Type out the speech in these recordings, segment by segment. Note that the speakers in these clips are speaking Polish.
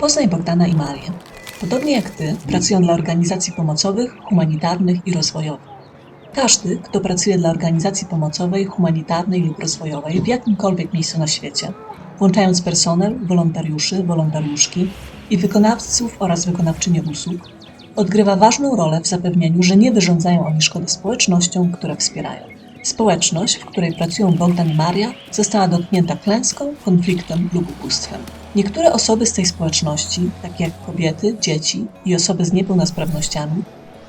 Poznaj Bogdana i Marię. Podobnie jak ty, pracują dla organizacji pomocowych, humanitarnych i rozwojowych. Każdy, kto pracuje dla organizacji pomocowej, humanitarnej lub rozwojowej w jakimkolwiek miejscu na świecie, włączając personel, wolontariuszy, wolontariuszki i wykonawców oraz wykonawczynie usług, odgrywa ważną rolę w zapewnieniu, że nie wyrządzają oni szkody społecznościom, które wspierają. Społeczność, w której pracują Bogdan i Maria, została dotknięta klęską, konfliktem lub ubóstwem. Niektóre osoby z tej społeczności, takie jak kobiety, dzieci i osoby z niepełnosprawnościami,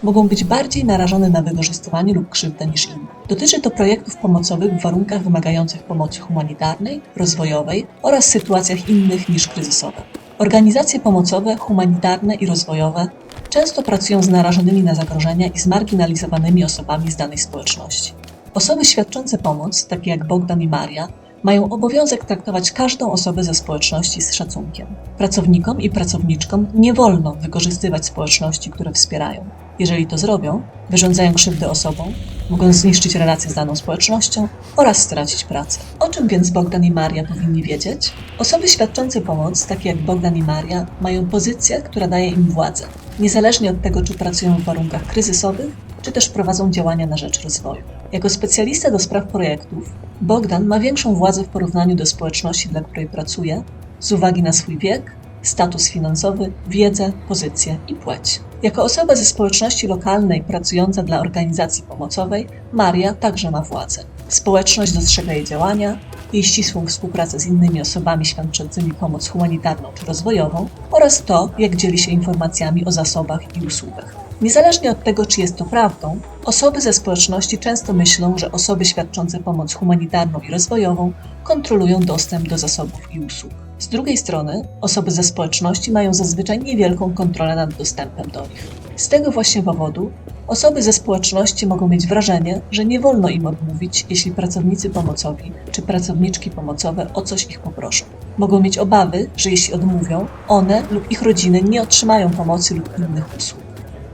mogą być bardziej narażone na wykorzystywanie lub krzywdę niż inne. Dotyczy to projektów pomocowych w warunkach wymagających pomocy humanitarnej, rozwojowej oraz sytuacjach innych niż kryzysowe. Organizacje pomocowe, humanitarne i rozwojowe często pracują z narażonymi na zagrożenia i zmarginalizowanymi osobami z danej społeczności. Osoby świadczące pomoc, takie jak Bogdan i Maria, mają obowiązek traktować każdą osobę ze społeczności z szacunkiem. Pracownikom i pracowniczkom nie wolno wykorzystywać społeczności, które wspierają. Jeżeli to zrobią, wyrządzają krzywdę osobom, mogą zniszczyć relacje z daną społecznością oraz stracić pracę. O czym więc Bogdan i Maria powinni wiedzieć? Osoby świadczące pomoc, takie jak Bogdan i Maria, mają pozycję, która daje im władzę, niezależnie od tego, czy pracują w warunkach kryzysowych, czy też prowadzą działania na rzecz rozwoju. Jako specjalista do spraw projektów, Bogdan ma większą władzę w porównaniu do społeczności, dla której pracuje, z uwagi na swój wiek, status finansowy, wiedzę, pozycję i płeć. Jako osoba ze społeczności lokalnej pracująca dla organizacji pomocowej, Maria także ma władzę. Społeczność dostrzega jej działania, jej ścisłą współpracę z innymi osobami świadczącymi pomoc humanitarną czy rozwojową oraz to, jak dzieli się informacjami o zasobach i usługach. Niezależnie od tego, czy jest to prawdą, osoby ze społeczności często myślą, że osoby świadczące pomoc humanitarną i rozwojową kontrolują dostęp do zasobów i usług. Z drugiej strony, osoby ze społeczności mają zazwyczaj niewielką kontrolę nad dostępem do nich. Z tego właśnie powodu osoby ze społeczności mogą mieć wrażenie, że nie wolno im odmówić, jeśli pracownicy pomocowi czy pracowniczki pomocowe o coś ich poproszą. Mogą mieć obawy, że jeśli odmówią, one lub ich rodziny nie otrzymają pomocy lub innych usług.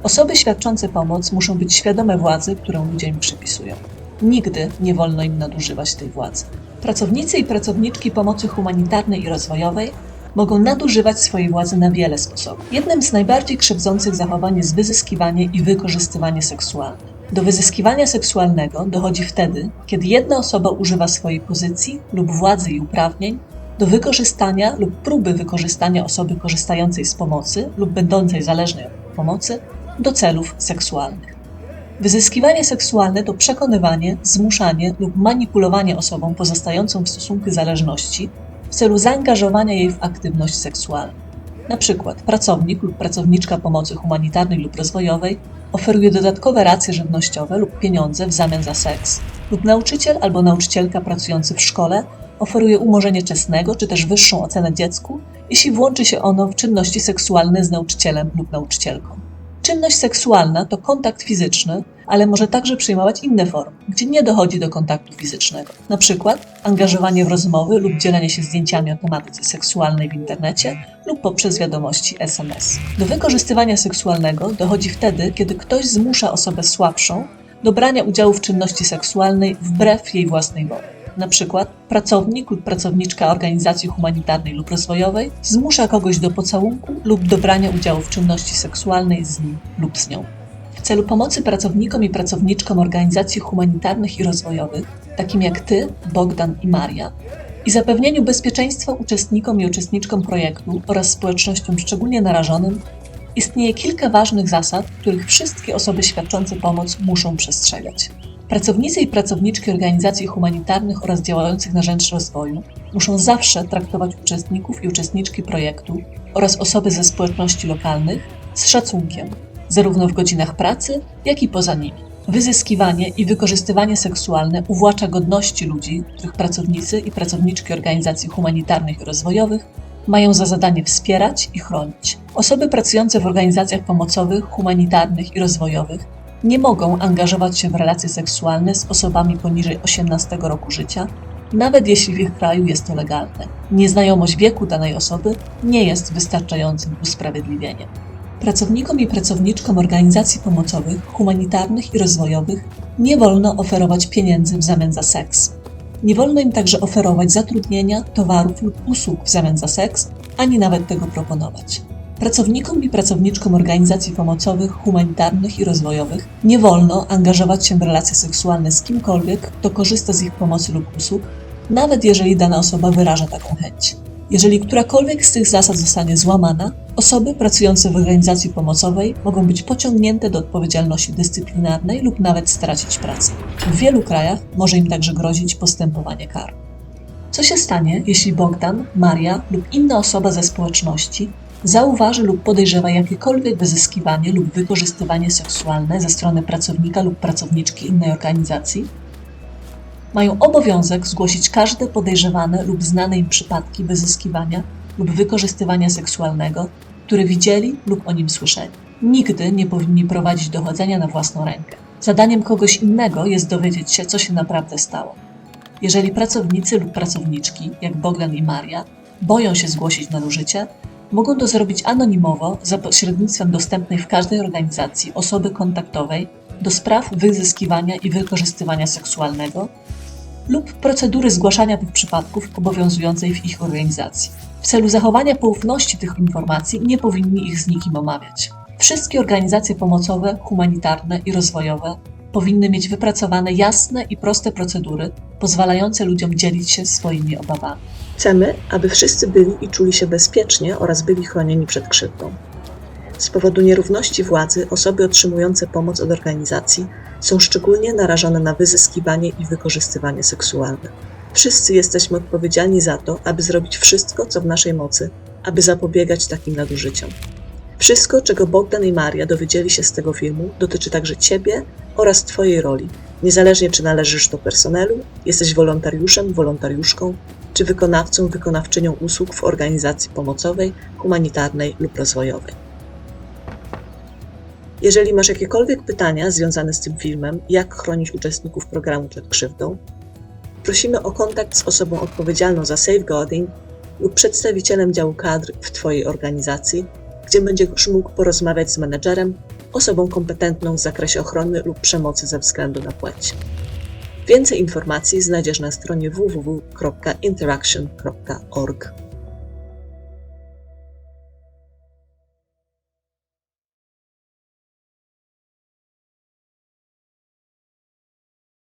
Osoby świadczące pomoc muszą być świadome władzy, którą ludzie im przypisują. Nigdy nie wolno im nadużywać tej władzy. Pracownicy i pracowniczki pomocy humanitarnej i rozwojowej mogą nadużywać swojej władzy na wiele sposobów. Jednym z najbardziej krzywdzących zachowań jest wyzyskiwanie i wykorzystywanie seksualne. Do wyzyskiwania seksualnego dochodzi wtedy, kiedy jedna osoba używa swojej pozycji lub władzy i uprawnień do wykorzystania lub próby wykorzystania osoby korzystającej z pomocy lub będącej zależnej od pomocy do celów seksualnych. Wyzyskiwanie seksualne to przekonywanie, zmuszanie lub manipulowanie osobą pozostającą w stosunku zależności w celu zaangażowania jej w aktywność seksualną. Na przykład pracownik lub pracowniczka pomocy humanitarnej lub rozwojowej oferuje dodatkowe racje żywnościowe lub pieniądze w zamian za seks, lub nauczyciel albo nauczycielka pracujący w szkole oferuje umorzenie czesnego czy też wyższą ocenę dziecku, jeśli włączy się ono w czynności seksualne z nauczycielem lub nauczycielką. Czynność seksualna to kontakt fizyczny, ale może także przyjmować inne formy, gdzie nie dochodzi do kontaktu fizycznego. Na przykład angażowanie w rozmowy lub dzielenie się zdjęciami o tematyce seksualnej w internecie lub poprzez wiadomości SMS. Do wykorzystywania seksualnego dochodzi wtedy, kiedy ktoś zmusza osobę słabszą do brania udziału w czynności seksualnej wbrew jej własnej woli. Na przykład pracownik lub pracowniczka organizacji humanitarnej lub rozwojowej zmusza kogoś do pocałunku lub do brania udziału w czynności seksualnej z nim lub z nią. W celu pomocy pracownikom i pracowniczkom organizacji humanitarnych i rozwojowych, takim jak Ty, Bogdan i Maria, i zapewnieniu bezpieczeństwa uczestnikom i uczestniczkom projektu oraz społecznościom szczególnie narażonym, istnieje kilka ważnych zasad, których wszystkie osoby świadczące pomoc muszą przestrzegać. Pracownicy i pracowniczki organizacji humanitarnych oraz działających na rzecz rozwoju muszą zawsze traktować uczestników i uczestniczki projektu oraz osoby ze społeczności lokalnych z szacunkiem, zarówno w godzinach pracy, jak i poza nimi. Wyzyskiwanie i wykorzystywanie seksualne uwłacza godności ludzi, których pracownicy i pracowniczki organizacji humanitarnych i rozwojowych mają za zadanie wspierać i chronić. Osoby pracujące w organizacjach pomocowych, humanitarnych i rozwojowych nie mogą angażować się w relacje seksualne z osobami poniżej 18 roku życia, nawet jeśli w ich kraju jest to legalne. Nieznajomość wieku danej osoby nie jest wystarczającym usprawiedliwieniem. Pracownikom i pracowniczkom organizacji pomocowych, humanitarnych i rozwojowych nie wolno oferować pieniędzy w zamian za seks. Nie wolno im także oferować zatrudnienia, towarów lub usług w zamian za seks ani nawet tego proponować. Pracownikom i pracowniczkom organizacji pomocowych, humanitarnych i rozwojowych nie wolno angażować się w relacje seksualne z kimkolwiek, kto korzysta z ich pomocy lub usług, nawet jeżeli dana osoba wyraża taką chęć. Jeżeli którakolwiek z tych zasad zostanie złamana, osoby pracujące w organizacji pomocowej mogą być pociągnięte do odpowiedzialności dyscyplinarnej lub nawet stracić pracę. W wielu krajach może im także grozić postępowanie karne. Co się stanie, jeśli Bogdan, Maria lub inna osoba ze społeczności zauważy lub podejrzewa jakiekolwiek wyzyskiwanie lub wykorzystywanie seksualne ze strony pracownika lub pracowniczki innej organizacji? Mają obowiązek zgłosić każde podejrzewane lub znane im przypadki wyzyskiwania lub wykorzystywania seksualnego, które widzieli lub o nim słyszeli. Nigdy nie powinni prowadzić dochodzenia na własną rękę. Zadaniem kogoś innego jest dowiedzieć się, co się naprawdę stało. Jeżeli pracownicy lub pracowniczki, jak Bogdan i Maria, boją się zgłosić nadużycie, mogą to zrobić anonimowo za pośrednictwem dostępnej w każdej organizacji osoby kontaktowej do spraw wyzyskiwania i wykorzystywania seksualnego lub procedury zgłaszania tych przypadków obowiązującej w ich organizacji. W celu zachowania poufności tych informacji nie powinni ich z nikim omawiać. Wszystkie organizacje pomocowe, humanitarne i rozwojowe powinny mieć wypracowane jasne i proste procedury pozwalające ludziom dzielić się swoimi obawami. Chcemy, aby wszyscy byli i czuli się bezpiecznie oraz byli chronieni przed krzywdą. Z powodu nierówności władzy osoby otrzymujące pomoc od organizacji są szczególnie narażone na wyzyskiwanie i wykorzystywanie seksualne. Wszyscy jesteśmy odpowiedzialni za to, aby zrobić wszystko, co w naszej mocy, aby zapobiegać takim nadużyciom. Wszystko, czego Bogdan i Maria dowiedzieli się z tego filmu, dotyczy także Ciebie oraz Twojej roli, niezależnie czy należysz do personelu, jesteś wolontariuszem, wolontariuszką, czy wykonawcą, wykonawczynią usług w organizacji pomocowej, humanitarnej lub rozwojowej. Jeżeli masz jakiekolwiek pytania związane z tym filmem, jak chronić uczestników programu przed krzywdą, prosimy o kontakt z osobą odpowiedzialną za safeguarding lub przedstawicielem działu kadr w Twojej organizacji, gdzie będziesz mógł porozmawiać z menedżerem, osobą kompetentną w zakresie ochrony lub przemocy ze względu na płeć. Więcej informacji znajdziesz na stronie www.interaction.org.